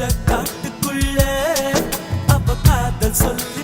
காட்டுக்குள்ள அப்ப காதல் சொல்ல.